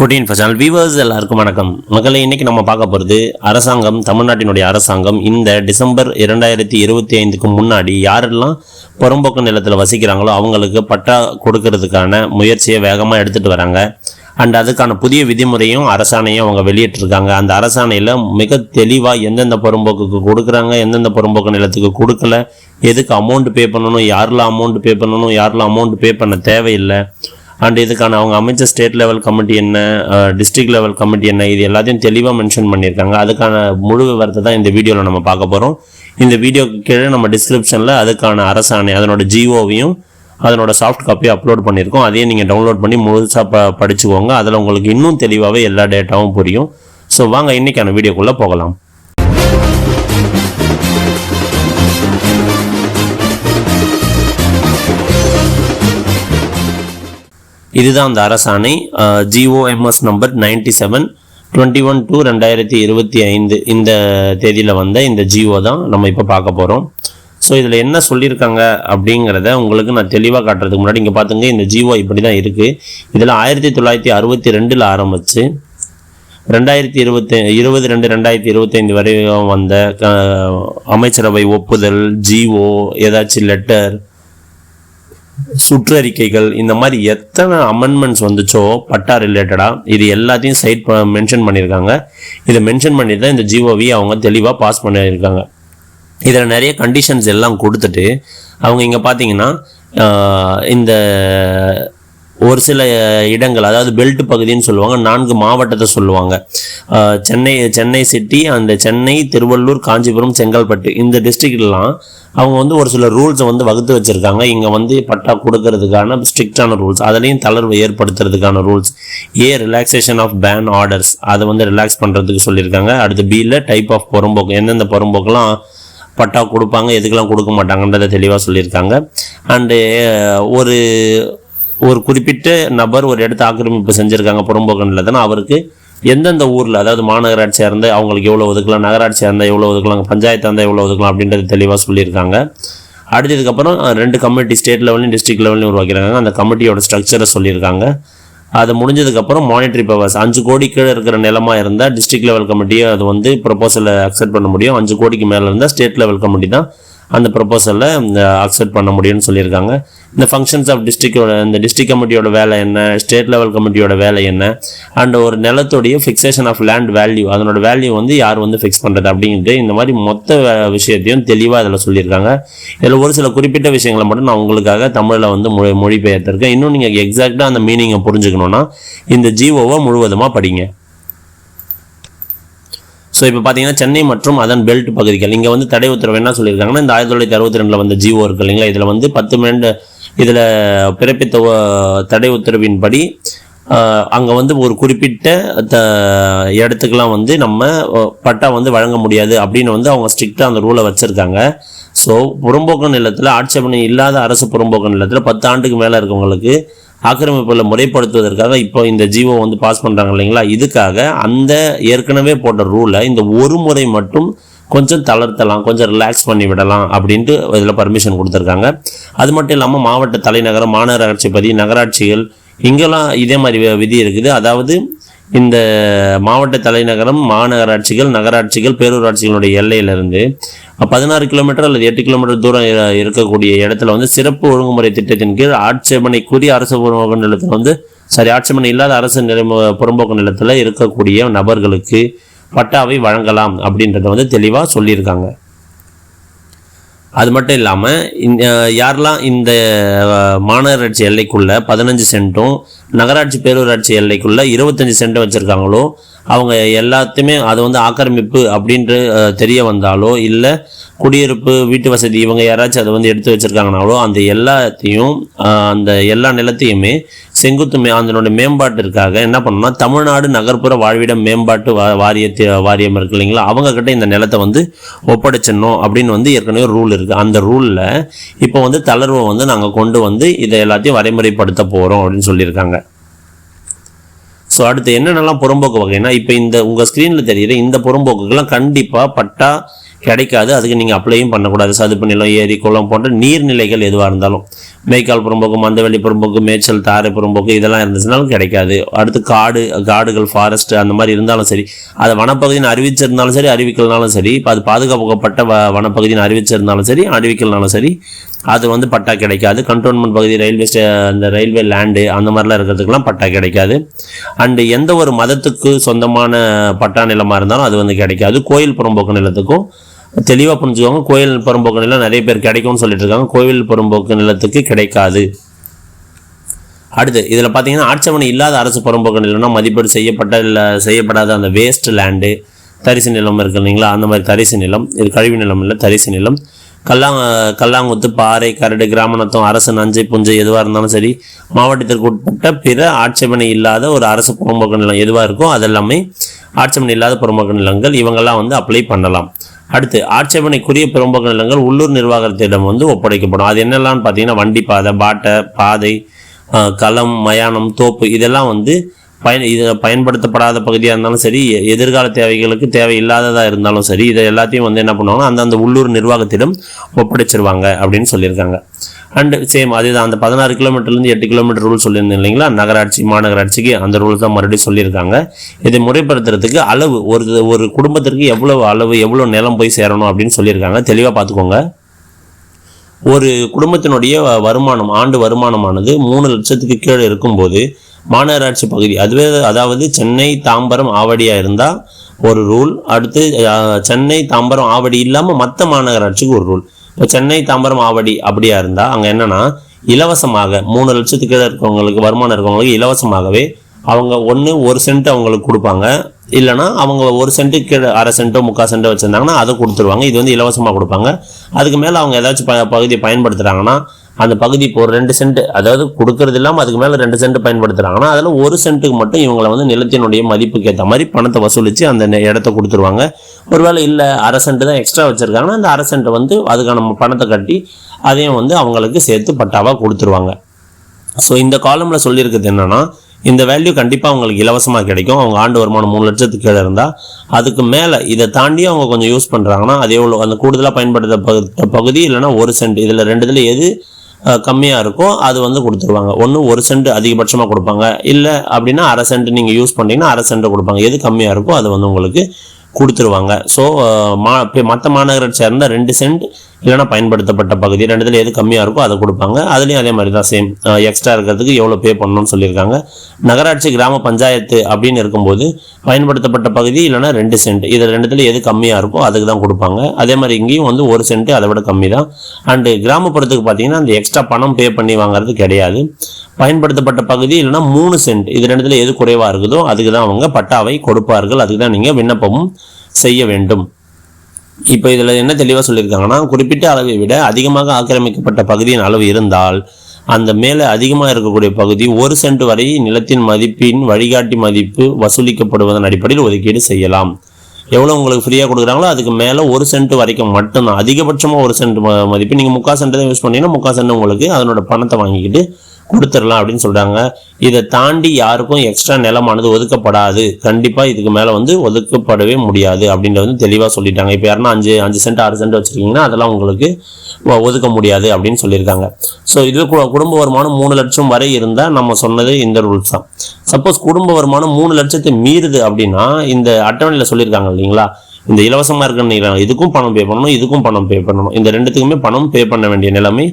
குட்டியின் channel viewers எல்லாருக்கும் வணக்கம். மக்களை இன்னைக்கு நம்ம பார்க்க போகிறது அரசாங்கம் தமிழ்நாட்டினுடைய அரசாங்கம் இந்த டிசம்பர் இரண்டாயிரத்தி இருபத்தி ஐந்துக்கு முன்னாடி யாரெல்லாம் புறம்போக்கு நிலத்தில் வசிக்கிறாங்களோ அவங்களுக்கு பட்டா கொடுக்கறதுக்கான முயற்சியை வேகமாக எடுத்துகிட்டு வராங்க. அண்ட் அதுக்கான புதிய விதிமுறையும் அரசாணையும் அவங்க வெளியிட்டிருக்காங்க. அந்த அரசாணையில் மிக தெளிவாக எந்தெந்த புறம்போக்குக்கு கொடுக்குறாங்க எந்தெந்த புறம்போக்கு நிலத்துக்கு கொடுக்கல எதுக்கு அமௌண்ட் பே பண்ணணும் யாரெல்லாம் அமௌண்ட் பே பண்ணணும் யாரெல்லாம் அமௌண்ட் பே பண்ண தேவையில்லை அண்ட் இதுக்கான அவங்க அமைச்ச ஸ்டேட் லெவல் கமிட்டி என்ன டிஸ்ட்ரிக்ட் லெவல் கமிட்டி என்ன இது எல்லாத்தையும் தெளிவாக மென்ஷன் பண்ணியிருக்காங்க. அதுக்கான முழு விவரத்தை தான் இந்த வீடியோவில் நம்ம பார்க்க போகிறோம் இந்த வீடியோக்கு கீழே நம்ம டிஸ்கிரிப்ஷனில் அதுக்கான அரசாணை அதனோட ஜிஓவையும் அதனோட சாஃப்ட் காப்பியும் அப்லோட் பண்ணியிருக்கோம். அதையும் நீங்கள் டவுன்லோட் பண்ணி முழுசாக ப படிச்சுக்கோங்க. அதில் உங்களுக்கு இன்னும் தெளிவாகவே எல்லா டேட்டாவும் புரியும். ஸோ வாங்க இன்றைக்கான வீடியோக்குள்ளே போகலாம். இதுதான் அந்த அரசாணை. GOMS number ninety seven twenty one two ரெண்டாயிரத்தி இருபத்தி ஐந்து இந்த தேதியில் வந்த இந்த ஜிஓ தான் நம்ம இப்போ பார்க்க போகிறோம் ஸோ இதில் என்ன சொல்லியிருக்காங்க அப்படிங்கிறத உங்களுக்கு நான் தெளிவாக காட்டுறதுக்கு முன்னாடி இங்கே பார்த்துங்க இந்த ஜிஓ இப்படி தான் இருக்குது இதில் ஆயிரத்தி தொள்ளாயிரத்தி அறுபத்தி ரெண்டில் ஆரம்பித்து ரெண்டாயிரத்தி இருபத்தி இருபது ரெண்டு ரெண்டாயிரத்தி இருபத்தைந்து வரையும் வந்த க அமைச்சரவை ஒப்புதல் ஜிஓ ஏதாச்சும் லெட்டர் சுற்றறிக்கைகள் இந்த மாதிரி எத்தனை அமெண்ட்மெண்ட்ஸ் வந்துச்சோ பட்டா ரிலேட்டடாக இது எல்லாத்தையும் சைட் மென்ஷன் பண்ணியிருக்காங்க. இதை மென்ஷன் பண்ணி தான் இந்த ஜிஓவி அவங்க தெளிவாக பாஸ் பண்ணியிருக்காங்க. இதில் நிறைய கண்டிஷன்ஸ் எல்லாம் கொடுத்துட்டு அவங்க இங்கே பார்த்தீங்கன்னா இந்த ஒரு சில இடங்கள் அதாவது பெல்ட் பகுதின்னு சொல்லுவாங்க நான்கு மாவட்டத்தை சொல்லுவாங்க. சென்னை சென்னை சிட்டி அந்த சென்னை திருவள்ளூர் காஞ்சிபுரம் செங்கல்பட்டு இந்த டிஸ்ட்ரிக்ட்லாம் அவங்க வந்து ஒரு சில ரூல்ஸை வந்து வகுத்து வச்சுருக்காங்க. இங்கே வந்து பட்டா கொடுக்கறதுக்கான ஸ்ட்ரிக்டான ரூல்ஸ் அதுலேயும் தளர்வு ஏற்படுத்துறதுக்கான rules a relaxation of ban orders அதை வந்து ரிலாக்ஸ் பண்ணுறதுக்கு சொல்லியிருக்காங்க. அடுத்து பியில் டைப் ஆஃப் புறம்போக்கு எந்தெந்த புறம்போக்கெல்லாம் பட்டா கொடுப்பாங்க எதுக்கெல்லாம் கொடுக்க மாட்டாங்கன்றதை தெளிவாக சொல்லியிருக்காங்க. அண்டு ஒரு ஒரு குறிப்பிட்ட நபர் ஒரு இடத்த ஆக்கிரமிப்பு செஞ்சுருக்காங்க புறம்போக்கனில் தானே அவருக்கு எந்தெந்த ஊரில் அதாவது மாநகராட்சியாக இருந்தால் அவங்களுக்கு எவ்வளோ ஒதுக்கலாம் நகராட்சியாக இருந்தால் எவ்வளோ ஒதுக்கலாம் பஞ்சாயத்தாக இருந்தால் எவ்வளோ ஒதுக்கலாம் அப்படின்றது தெளிவாக சொல்லியிருக்காங்க. அடுத்ததுக்கப்புறம் ரெண்டு கமிட்டி ஸ்டேட் லெவலையும் டிஸ்ட்ரிக்ட் லெவலையும் உருவாக்கியிருக்காங்க. அந்த கமிட்டியோட ஸ்ட்ரக்சரை சொல்லியிருக்காங்க. அது முடிஞ்சதுக்கப்புறம் மானிட்டரி பவர்ஸ் அஞ்சு கோடி கீழே இருக்கிற நிலமா இருந்தால் டிஸ்ட்ரிக்ட் லெவல் கமிட்டியை அது வந்து ப்ரொபோசலை அக்செப்ட் பண்ண முடியும். அஞ்சு கோடிக்கு மேலே இருந்தால் ஸ்டேட் லெவல் கமிட்டி தான் அந்த ப்ரொபோசலில் அக்செப்ட் பண்ண முடியும்னு சொல்லியிருக்காங்க. இந்த ஃபங்க்ஷன்ஸ் ஆஃப் டிஸ்ட்ரிக்டோட இந்த டிஸ்ட்ரிக்ட் கமிட்டியோட வேலை என்ன? ஸ்டேட் லெவல் கமிட்டியோட வேலை என்ன? அண்ட் ஒரு நிலத்துடைய ஃபிக்ஸேஷன் ஆஃப் லேண்ட் வேல்யூ அதனோட வேல்யூ வந்து யார் வந்து ஃபிக்ஸ் பண்ணுறது அப்படின்ட்டு இந்த மாதிரி மொத்த விஷயத்தையும் தெளிவாக அதில் சொல்லியிருக்காங்க. இதில் ஒரு சில குறிப்பிட்ட விஷயங்களை மட்டும் நான் உங்களுக்காக தமிழில் வந்து மொழி மொழிபெயர்த்திருக்கேன். இன்னும் நீங்கள் எக்ஸாக்டாக அந்த மீனிங்கை புரிஞ்சுக்கணுன்னா இந்த ஜீவோவை முழுவதுமாக படிங்க. ஸோ இப்போ பார்த்தீங்கன்னா சென்னை மற்றும் அதன் பெல்ட் பகுதிகள். இங்கே வந்து தடை உத்தரவு என்ன சொல்லியிருக்காங்கன்னா இந்த ஆயிரத்தி தொள்ளாயிரத்தி அறுபத்தி ரெண்டில் வந்த ஜிஓ இருக்கு இல்லைங்களா? இதில் வந்து பத்து மெண்டு இதில் பிறப்பித்த தடை உத்தரவின்படி அங்கே வந்து ஒரு குறிப்பிட்ட த இடத்துக்கெலாம் வந்து நம்ம பட்டா வந்து வழங்க முடியாது அப்படின்னு வந்து அவங்க ஸ்ட்ரிக்டாக அந்த ரூலை வச்சுருக்காங்க. ஸோ புறம்போக்கு நிலத்தில் ஆட்சேபனை இல்லாத அரசு புறம்போக்கு நிலத்தில் பத்து ஆண்டுக்கு மேலே இருக்கவங்களுக்கு ஆக்கிரமிப்புகளை முறைப்படுத்துவதற்காக இப்போ இந்த ஜிஓ வந்து பாஸ் பண்ணுறாங்க இல்லைங்களா? இதுக்காக அந்த ஏற்கனவே போட்ட ரூலை இந்த ஒரு முறை மட்டும் கொஞ்சம் தளர்த்தலாம் கொஞ்சம் ரிலாக்ஸ் பண்ணி விடலாம் அப்படின்ட்டு இதில் பர்மிஷன் கொடுத்துருக்காங்க. அது மட்டும் இல்லாமல் மாவட்ட தலைநகரம் மாநகராட்சி பதி நகராட்சிகள் இங்கெல்லாம் இதே மாதிரி விதி இருக்குது. அதாவது இந்த மாவட்ட தலைநகரம் மாநகராட்சிகள் நகராட்சிகள் பேரூராட்சிகளுடைய எல்லையிலிருந்து பதினாறு கிலோமீட்டர் அல்லது எட்டு கிலோமீட்டர் தூரம் இருக்கக்கூடிய இடத்துல வந்து சிறப்பு ஒழுங்குமுறை திட்டத்தின் கீழ் ஆட்சேபனைக்குரிய அரசு புறம்போக்கு நிலத்தில் வந்து சரி ஆட்சேபனை இல்லாத அரசு புறம்போக்கு நிலத்தில் இருக்கக்கூடிய நபர்களுக்கு பட்டாவை வழங்கலாம் அப்படின்றத வந்து தெளிவாக சொல்லியிருக்காங்க. அது மட்டும் இல்லாமல் இந்த யாரெல்லாம் இந்த மாநகராட்சி எல்லைக்குள்ள பதினஞ்சு சென்ட்டும் நகராட்சி பேரூராட்சி எல்லைக்குள்ள இருபத்தஞ்சு சென்ட் வச்சுருக்காங்களோ அவங்க எல்லாத்தையுமே அது வந்து ஆக்கிரமிப்பு அப்படின்ட்டு தெரிய வந்தாலோ இல்லை குடியிருப்பு வீட்டு வசதி இவங்க யாராச்சும் அதை வந்து எடுத்து வச்சுருக்காங்கனாலோ அந்த எல்லாத்தையும் அந்த எல்லா நிலத்தையுமே செங்குத்து மே அதனோட மேம்பாட்டிற்காக என்ன பண்ணணும்னா தமிழ்நாடு நகர்ப்புற வாழ்விட மேம்பாட்டு வா வாரியம் இருக்கு இல்லைங்களா? அவங்க கிட்ட இந்த நிலத்தை வந்து ஒப்படைச்சிடணும் அப்படின்னு வந்து ஏற்கனவே ரூல் இருக்குது அந்த ரூலில் இப்போ வந்து தளர்வை வந்து நாங்கள் கொண்டு வந்து இதை எல்லாத்தையும் வரைமுறைப்படுத்த போகிறோம் அப்படின்னு சொல்லியிருக்காங்க. ஸோ அடுத்து என்னென்னலாம் புறம்போக்கு வகைனா இப்போ இந்த உங்கள் ஸ்க்ரீனில் தெரியுற இந்த புறம்போக்குக்கெல்லாம் கண்டிப்பாக பட்டா கிடைக்காது. அதுக்கு நீங்கள் அப்ளையும் பண்ணக்கூடாது. சதுப்பு நிலம் ஏரி குளம் போன்ற நீர்நிலைகள் எதுவாக இருந்தாலும். மேய்க்கால் புறம்போக்கு மந்தவெளி புறம்போக்கு மேய்ச்சல் தாரை புறம்போக்கு இதெல்லாம் இருந்துச்சுனாலும் கிடைக்காது. அடுத்து காடு காடுகள் ஃபாரஸ்ட் அந்த மாதிரி இருந்தாலும் சரி அதை வனப்பகுதின்னு அறிவிச்சிருந்தாலும் சரி அறிவிக்கலனாலும் சரி இப்போ அது பாதுகாக்கப்பட்ட வ வனப்பகுதின்னு அறிவிச்சிருந்தாலும் சரி அறிவிக்கலனாலும் சரி அது வந்து பட்டா கிடைக்காது. கண்டோன்மெண்ட் பகுதி ரயில்வே ஸ்டே அந்த ரயில்வே லேண்டு அந்த மாதிரிலாம் இருக்கிறதுக்கெல்லாம் பட்டா கிடைக்காது. அண்டு எந்த ஒரு மதத்துக்கு சொந்தமான பட்டா நிலமாக இருந்தாலும் அது வந்து கிடைக்காது. கோயில் புறம்போக்கு நிலத்துக்கும் தெளிவாக புரிஞ்சுக்கோங்க. கோயில் பெரும்போக்கு நிலம் நிறைய பேர் கிடைக்கும்னு சொல்லிட்டு இருக்காங்க கோவில் பெரும்போக்கு நிலத்துக்கு கிடைக்காது. அடுத்து இதில் பார்த்தீங்கன்னா ஆட்சேபனை இல்லாத அரசு புறம்போக்கு நிலம்னா மதிப்பீடு செய்யப்பட்ட இல்லை செய்யப்படாத அந்த வேஸ்ட் லேண்டு தரிசு நிலம் இருக்கு இல்லைங்களா? அந்த மாதிரி தரிசு நிலம் இது கழிவு நிலம் இல்லை தரிசு நிலம். கல்லாங் கல்லாங்குத்து பாறை கரடு கிராமநத்தம் அரசு நஞ்சை புஞ்சை எதுவாக இருந்தாலும் சரி மாவட்டத்திற்கு உட்பட்ட பிற ஆட்சேபனை இல்லாத ஒரு அரசு புறம்போக்கு நிலம் எதுவாக இருக்கோ அதெல்லாமே ஆட்சேபனை இல்லாத புறம்போக்கு நிலங்கள் இவங்கெல்லாம் வந்து அப்ளை பண்ணலாம். அடுத்து ஆட்சேபனைக்குரிய புறம்போக்கு நிலங்கள் உள்ளூர் நிர்வாகத்திடம் வந்து ஒப்படைக்கப்படும். அது என்னெல்லாம் பார்த்தீங்கன்னா வண்டி பாதை பாட்டை பாதை களம் மயானம் தோப்பு இதெல்லாம் வந்து பயன் இது பயன்படுத்தப்படாத பகுதியாக இருந்தாலும் சரி எ- எதிர்கால தேவைகளுக்கு தேவையில்லாததாக இருந்தாலும் சரி இதை எல்லாத்தையும் வந்து என்ன பண்ணுவாங்கன்னா அந்தந்த உள்ளூர் நிர்வாகத்திடம் ஒப்படைச்சிருவாங்க அப்படின்னு சொல்லியிருக்காங்க. அண்டு சேம் அதுதான் அந்த பதினாறு கிலோமீட்டர்லேருந்து எட்டு கிலோமீட்டர் ரூல் சொல்லியிருந்தேன் இல்லைங்களா? நகராட்சி மாநகராட்சிக்கு அந்த ரூல் தான் மறுபடியும் சொல்லியிருக்காங்க. இதை முறைப்படுத்துறதுக்கு அளவு ஒரு ஒரு குடும்பத்திற்கு எவ்வளவு அளவு எவ்வளோ நிலம் போய் சேரணும் அப்படின்னு சொல்லியிருக்காங்க. தெளிவாக பார்த்துக்கோங்க. ஒரு குடும்பத்தினுடைய வருமானம் ஆண்டு வருமானமானது மூணு லட்சத்துக்கு கீழே இருக்கும்போது மாநகராட்சி பகுதி அதுவே அதாவது சென்னை தாம்பரம் ஆவடியாக இருந்தால் ஒரு ரூல் அடுத்து சென்னை தாம்பரம் ஆவடி இல்லாமல் மற்ற மாநகராட்சிக்கு ஒரு ரூல் இப்போ சென்னை தாம்பரம் ஆவடி அப்படியா இருந்தால் அங்கே என்னன்னா இலவசமாக மூணு லட்சத்துக்கு கீழே வருமானம் இருக்கிறவங்களுக்கு இலவசமாகவே அவங்க ஒன்று ஒரு சென்ட் அவங்களுக்கு கொடுப்பாங்க. இல்லைன்னா அவங்க ஒரு சென்ட்டு கீழே அரை சென்ட்டோ முக்கால் சென்ட்டோ வச்சுருந்தாங்கன்னா அதை கொடுத்துருவாங்க. இது வந்து இலவசமாக கொடுப்பாங்க. அதுக்கு மேலே அவங்க ஏதாச்சும் ப பகுதியை பயன்படுத்துகிறாங்கன்னா அந்த பகுதி இப்போ ஒரு ரெண்டு சென்ட் அதாவது கொடுக்கறது இல்லாமல் அதுக்கு மேலே ரெண்டு சென்ட் பயன்படுத்துகிறாங்கன்னா அதில் ஒரு சென்ட்டுக்கு மட்டும் இவங்களை வந்து நிலத்தினுடைய மதிப்புக்கு ஏற்ற மாதிரி பணத்தை வசூலித்து அந்த நெ- இடத்த கொடுத்துருவாங்க. ஒருவேளை இல்லை அரை சென்ட் தான் எக்ஸ்ட்ரா வச்சுருக்காங்கன்னா அந்த அரை சென்ட் வந்து அதுக்கான பணத்தை கட்டி அதையும் வந்து அவங்களுக்கு சேர்த்து பட்டாவாக கொடுத்துருவாங்க. ஸோ இந்த காலமில் சொல்லியிருக்கிறது என்னென்னா இந்த வேல்யூ கண்டிப்பாக அவங்களுக்கு இலவசமாக கிடைக்கும். அவங்க ஆண்டு வருமானம் மூணு லட்சத்துக்கு கீழே இருந்தால் அதுக்கு மேலே இதை தாண்டி அவங்க கொஞ்சம் யூஸ் பண்ணுறாங்கன்னா அது எவ்வளோ அந்த கூடுதலாக பயன்படுத்த பகு- பகுதி இல்லைன்னா ஒரு சென்ட் இதில் ரெண்டுதில் எது கம்மியாக இருக்கோ அது வந்து கொடுத்துருவாங்க. ஒன்று ஒரு சென்ட் அதிகபட்சமாக கொடுப்பாங்க. இல்லை அப்படின்னா அரை சென்ட் நீங்கள் யூஸ் பண்ணிங்கன்னா அரை சென்ட் கொடுப்பாங்க. எது கம்மியாக இருக்கோ அது வந்து உங்களுக்கு கொடுத்துருவாங்க. ஸோ மா மற்ற மாநகராட்சியாக சேர்ந்த ரெண்டு சென்ட் இல்லைன்னா பயன்படுத்தப்பட்ட பகுதி ரெண்டுத்தில் எது கம்மியாக இருக்கோ அதை கொடுப்பாங்க. அதுலேயும் அதே மாதிரி தான் சேம் எக்ஸ்ட்ரா இருக்கிறதுக்கு எவ்வளோ பே பண்ணணும்னு சொல்லியிருக்காங்க. நகராட்சி கிராம பஞ்சாயத்து அப்படின்னு இருக்கும்போது பயன்படுத்தப்பட்ட பகுதி இல்லைன்னா ரெண்டு சென்ட் இது ரெண்டுத்தில் எது கம்மியாக இருக்கோ அதுக்கு தான் கொடுப்பாங்க. அதே மாதிரி இங்கேயும் வந்து ஒரு சென்ட் அதை விட கம்மி தான். அண்டு கிராமப்புறத்துக்கு பார்த்தீங்கன்னா அந்த எக்ஸ்ட்ரா பணம் பே பண்ணி வாங்குறது கிடையாது. பயன்படுத்தப்பட்ட பகுதி இல்லைன்னா மூணு சென்ட் இது ரெண்டுத்தில் எது குறைவாக இருக்குதோ அதுக்கு தான் அவங்க பட்டாவை கொடுப்பார்கள். அதுக்கு தான் நீங்கள் விண்ணப்பமும் செய்ய வேண்டும். இப்போ இதில் என்ன தெளிவாக சொல்லியிருக்காங்கன்னா குறிப்பிட்ட அளவை விட அதிகமாக ஆக்கிரமிக்கப்பட்ட பகுதியின் அளவு இருந்தால் அந்த மேலே அதிகமாக இருக்கக்கூடிய பகுதி ஒரு சென்ட் வரை நிலத்தின் மதிப்பின் வழிகாட்டி மதிப்பு வசூலிக்கப்படுவதன் அடிப்படையில் ஒதுக்கீடு செய்யலாம். எவ்வளோ உங்களுக்கு ஃப்ரீயாக கொடுக்குறாங்களோ அதுக்கு மேலே ஒரு சென்ட் வரைக்கும் மட்டும்தான். அதிகபட்சமாக ஒரு சென்ட் ம- மதிப்பு. நீங்கள் முக்கால் சென்ட் தான் யூஸ் பண்ணீங்கன்னா முக்கால் சென்ட் உங்களுக்கு அதனோட பணத்தை வாங்கிக்கிட்டு கொடுத்துடலாம் அப்படின்னு சொல்கிறாங்க இதை தாண்டி யாருக்கும் எக்ஸ்ட்ரா நிலமானது ஒதுக்கப்படாது. கண்டிப்பாக இதுக்கு மேலே வந்து ஒதுக்கப்படவே முடியாது அப்படின்றத வந்து தெளிவாக சொல்லிட்டாங்க. இப்போ யாருன்னா அஞ்சு அஞ்சு சென்ட் ஆறு சென்ட் வச்சுருக்கீங்கன்னா அதெல்லாம் உங்களுக்கு ஒதுக்க முடியாது அப்படின்னு சொல்லியிருக்காங்க. ஸோ இதில் குடும்ப வருமானம் மூணு லட்சம் வரை இருந்தால் நம்ம சொன்னது இந்த ரூல்ஸ் தான். சப்போஸ் குடும்ப வருமானம் மூணு லட்சத்தை மீறுது அப்படின்னா இந்த அட்டவணையில் சொல்லியிருக்காங்க இல்லைங்களா? இந்த இலவசமாக இருக்கிற இதுக்கும் பணம் பே பண்ணணும் இதுக்கும் பணம் பே பண்ணணும். இந்த ரெண்டுத்துக்குமே பணம் பே பண்ண வேண்டிய நிலைமை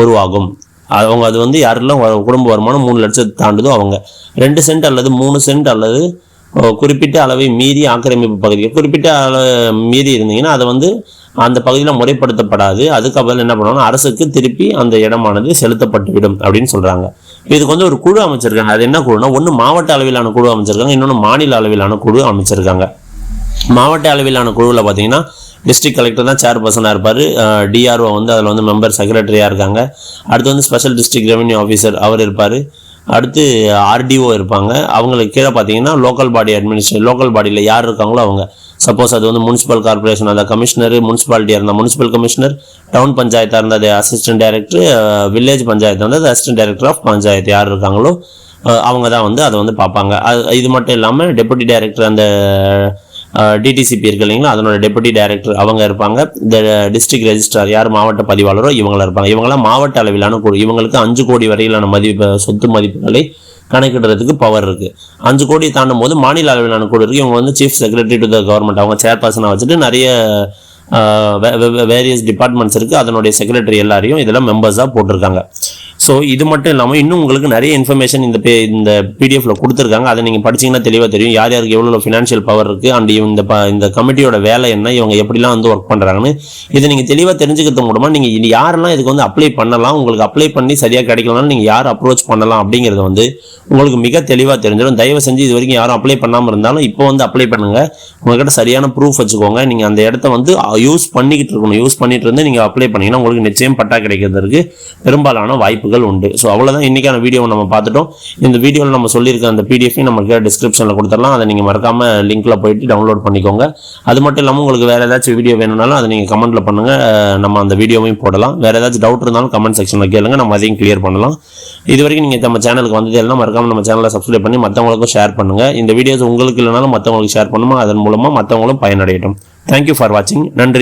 உருவாகும். அவங்க அது வந்து யாரெல்லாம் குடும்ப வருமானம் மூணு லட்சத்தை தாண்டுதோ அவங்க. ரெண்டு சென்ட் அல்லது மூணு சென்ட் அல்லது குறிப்பிட்ட அளவை மீறி ஆக்கிரமிப்பு பகுதி குறிப்பிட்ட அளவு மீறி இருந்தீங்கன்னா அதை வந்து அந்த பகுதியில் முறைப்படுத்தப்படாது. அதுக்கப்புறம் என்ன பண்ணுவாங்கன்னா அரசுக்கு திருப்பி அந்த இடமானது செலுத்தப்பட்டுவிடும் அப்படின்னு சொல்கிறாங்க இதுக்கு வந்து ஒரு குழு அமைச்சிருக்காங்க. அது என்ன குழுனா ஒன்று மாவட்ட அளவிலான குழு அமைச்சிருக்காங்க இன்னொன்று மாநில அளவிலான குழு அமைச்சிருக்காங்க. மாவட்ட அளவிலான குழுவில் பார்த்தீங்கன்னா டிஸ்ட்ரிக்ட் கலெக்டர் தான் சேர்பர்சனாக இருப்பார். டிஆர்ஓ வந்து அதில் வந்து மெம்பர் செக்ரட்டரியாக இருக்காங்க. அடுத்து வந்து ஸ்பெஷல் டிஸ்ட்ரிக்ட் ரெவன்யூ ஆஃபீஸர் அவர் இருப்பார். அடுத்து ஆர்டிஓ இருப்பாங்க. அவங்களுக்கு கீழே பார்த்தீங்கன்னா லோக்கல் பாடி அட்மினிஸ்ட்ரேஷன் லோக்கல் பாடியில் யார் இருக்காங்களோ அவங்க. சப்போஸ் அது வந்து முனிசிபல் கார்பரேஷன் அந்த கமிஷனர் முனிசிபாலிட்டியாக இருந்தால் முனிசிபல் கமிஷனர் டவுன் பஞ்சாயத்தாக இருந்தால் அது அசிஸ்டன்ட் டைரக்டர் வில்லேஜ் பஞ்சாயத்து வந்து அது அசிஸ்டன்ட் டைரக்டர் ஆஃப் பஞ்சாயத்து. யார் இருக்காங்களோ அவங்க தான் வந்து அதை வந்து பார்ப்பாங்க. அது இது மட்டும் இல்லாமல் டெபுட்டி டைரக்டர் அந்த டிடிசிபி இருக்கு இல்லைங்களா? அதனோட டெபுட்டி டைரக்டர் அவங்க இருப்பாங்க. இந்த டிஸ்ட்ரிக்ட் ரெஜிஸ்ட்ரார் யார்? மாவட்ட பதிவாளரோ இவங்களாம் இருப்பாங்க. இவங்களாம் மாவட்ட அளவிலான குழு. இவங்களுக்கு அஞ்சு கோடி வரையிலான மதிப்பு சொத்து மதிப்புகளை கணக்கிடுறதுக்கு பவர் இருக்கு. அஞ்சு கோடி தாண்டும் போது மாநில அளவிலான குழு இருக்கு. இவங்க வந்து chief secretary to the government அவங்க சேர்பர்சனாக வச்சுட்டு நிறைய வேரியஸ் டிபார்ட்மெண்ட்ஸ் இருக்குது அதனுடைய செக்ரட்டரி எல்லாரையும் இதெல்லாம் மெம்பர்ஸாக போட்டிருக்காங்க. ஸோ இது மட்டும் இல்லாமல் இன்னும் உங்களுக்கு நிறைய இன்ஃபர்மேஷன் இந்த பே இந்த பிடிஎஃப்ல கொடுத்துருக்காங்க. அதை நீங்கள் படிச்சீங்கன்னா தெளிவாக தெரியும். யார் யாருக்கு எவ்வளோ ஃபினான்ஷியல் பவர் இருக்குது அண்ட் இந்த ப இந்த கமிட்டியோட வேலை என்ன? இவங்க எப்படிலாம் வந்து ஒர்க் பண்ணுறாங்கன்னு இதை நீங்கள் தெளிவாக தெரிஞ்சுக்கிறது மூலமாக நீங்கள் இது யாரெல்லாம் இதுக்கு வந்து அப்ளை பண்ணலாம் உங்களுக்கு அப்ளை பண்ணி சரியாக கிடைக்கலனாலும் நீங்கள் யார் அப்ரோச் பண்ணலாம் அப்படிங்கிறது வந்து உங்களுக்கு மிக தெளிவாக தெரிஞ்சிடும். தயவு செஞ்சு இது வரைக்கும் யாரும் அப்ளை பண்ணாமல் இருந்தாலும் இப்போ வந்து அப்ளை பண்ணுங்கள் உங்கள்கிட்ட சரியான ப்ரூஃப் வச்சுக்கோங்க. நீங்கள் அந்த இடத்த வந்து யூஸ் பண்ணிக்கிட்டு இருக்கணும். யூஸ் பண்ணிட்டு இருந்து நீங்கள் அப்ளை பண்ணீங்கன்னா உங்களுக்கு நிச்சயம் பட்டா கிடைக்கிறதுக்கு பெரும்பாலான வாய்ப்புகள் உண்டு. ஸோ அவ்வளோதான் இன்னைக்கான வீடியோவை நம்ம பார்த்துட்டோம். இந்த வீடியோவில் நம்ம சொல்லியிருக்க அந்த பிடிஎஃபையும் நமக்கு டிஸ்கிரிப்ஷனில் கொடுத்துடலாம். அதை நீங்கள் மறக்காம லிங்க்ல போயிட்டு டவுன்லோட் பண்ணிக்கோங்க. அது மட்டும் இல்லாமல் உங்களுக்கு வேறு ஏதாச்சும் வீடியோ வேணும்னாலும் அதை நீங்கள் கமெண்ட்டில் பண்ணுங்கள் நம்ம அந்த வீடியோவையும் போடலாம். வேறு ஏதாச்சும் டவுட் இருந்தாலும் கமெண்ட் செக்ஷனில் கேளுங்க. நம்ம அதையும் கிளியர் பண்ணலாம். இது வரைக்கும் நீங்கள் நம்ம சேனலுக்கு வந்தது எல்லாம் மறக்காம நம்ம சேனலை சப்ஸ்கிரைப் பண்ணி மற்றவங்களுக்கும் ஷேர் பண்ணுங்கள் இந்த வீடியோஸ் உங்களுக்கு இல்லைனாலும் மற்றவங்களுக்கு ஷேர் பண்ணுமா? அதன் மூலமாக மற்றவங்களும் பயனடையட்டும். தேங்க்யூ ஃபார் வாட்சிங் நன்றி.